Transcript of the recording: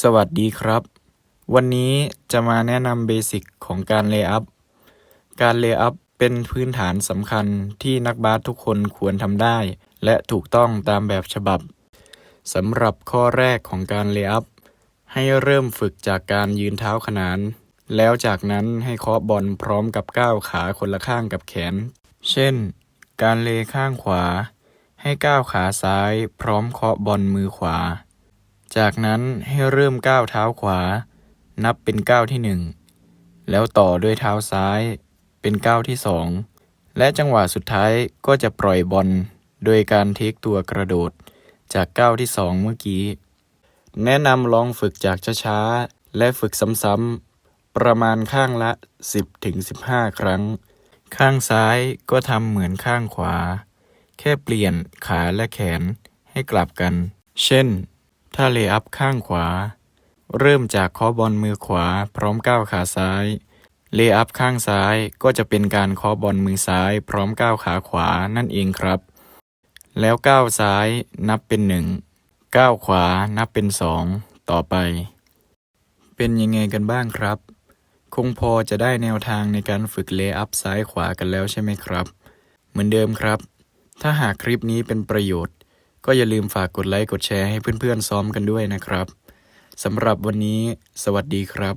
สวัสดีครับ วันนี้จะมาแนะนำเบสิกของการเลย์อัพ การเลย์อัพเป็นพื้นฐานสำคัญที่นักบาสทุกคนควรทำได้ และถูกต้องตามแบบฉบับสำหรับข้อแรกของการเลย์อัพ ให้เริ่มฝึกจากการยืนเท้าขนาน แล้วจากนั้นให้เคาะบอลพร้อมกับก้าวขาคนละข้างกับแขน เช่น การเลย์ข้างขวา ให้ก้าวขาซ้ายพร้อมเคาะบอลมือขวา จากนั้นให้เริ่มก้าวเท้าขวา นับเป็นก้าวที่หนึ่งแล้วต่อด้วยเท้าซ้ายเป็นก้าวที่สองและจังหวะสุดท้ายก็จะปล่อยบอลโดยการเทคตัวกระโดดจากก้าวที่สองเมื่อกี้ แนะนำลองฝึกจากช้าๆ และฝึกซ้ำๆ ประมาณข้างละ 10-15 ครั้ง ข้างซ้ายก็ทำเหมือนข้างขวา แค่เปลี่ยนขาและแขนให้กลับกัน เช่น ถ้าเลย์อัพข้างขวา เริ่มจากเคาะบอลมือขวาพร้อมก้าวขาซ้าย เลย์อัพข้างซ้ายก็จะเป็นการเคาะบอลมือซ้ายพร้อมก้าวขาขวานั่นเองครับ แล้วก้าวซ้ายนับเป็นหนึ่งก้าวขวานับเป็นสองต่อไป เป็นยังไงกันบ้างครับ คงพอจะได้แนวทางในการฝึกเลย์อัพซ้ายขวากันแล้วใช่ไหมครับ เหมือนเดิมครับ ถ้าหากคลิปนี้เป็นประโยชน์ ก็อย่าลืมฝากกดไลค์กดแชร์ให้เพื่อนๆซ้อมกันด้วยนะครับสำหรับวันนี้ สวัสดีครับ